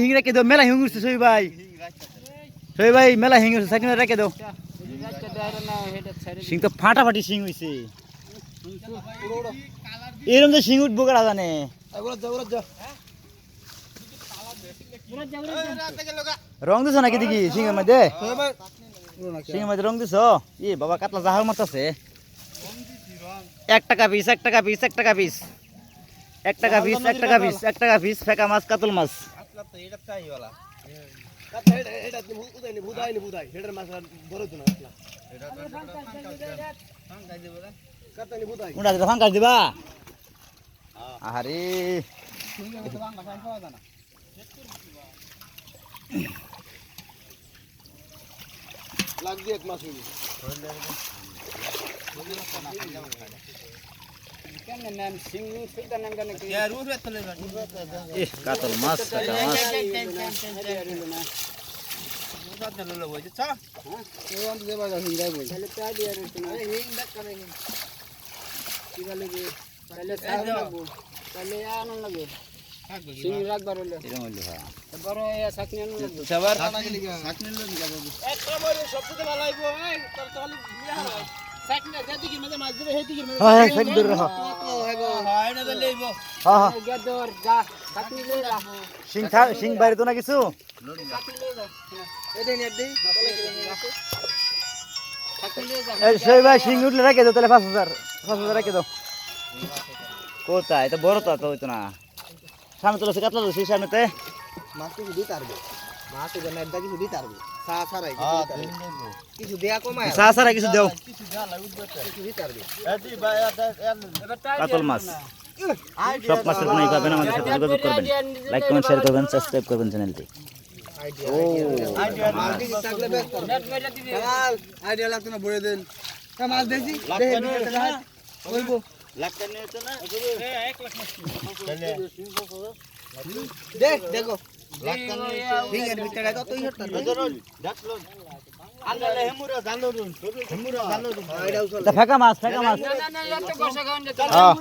হিং রেখে দাও, মেলা হিং উঠছে, সই ভাই। সই ভাই, মেলা হিং উঠছে রেখে দাও। সিং তো ফাটাফাটি সিং হইছে। এরকম তো সিং উঠবো জানে? রং দিছ নাকি দেখি সিংহের মধ্যে? সিংহের মধ্যে রং দিছ? ই বাবা, কাতলা জাহাজ মারতাছে। এক টাকা পিস এক টাকা পিস এক টাকা পিস এক টাকা পিস এক টাকা পিস এক টাকা পিস ফেকা মাছ কাতল মাছ। উড়া দিবা? ফাঙ্কা দিবা আরে ইহ, কাতল মাছ মাছ। হয়। হ্যাঁ হ্যাঁ সাইড ধরে রাখো হ্যাঁ হ্যাঁ সিং থা সিং বাইরে তো না কিছু? এই সেই ভাই সিং উঠলে রেখে দাও তাহলে পাঁচ হাজার পাঁচ হাজার রেখে দাও। কোথায়? এটা বড় তো তো হইতো না। সামনে কাতলা তো সেই সামনেতে কমায় চা সারা কিছু দেও। কাতল মাছ। সব মাছের কোনো ই পাবেন আমাদের সাথে যোগাযোগ করবেন। লাইক কমেন্ট শেয়ার করবেন সাবস্ক্রাইব করবেন চ্যানেলটি ও। আইডিয়া লাগতো না বলে দেন। মাছ বলব। দেখ দেখো। ফিঙ্গার ভিতরে কত ইয়ে তা ফেকা মাছ ফেকা মাছ। হ্যাঁ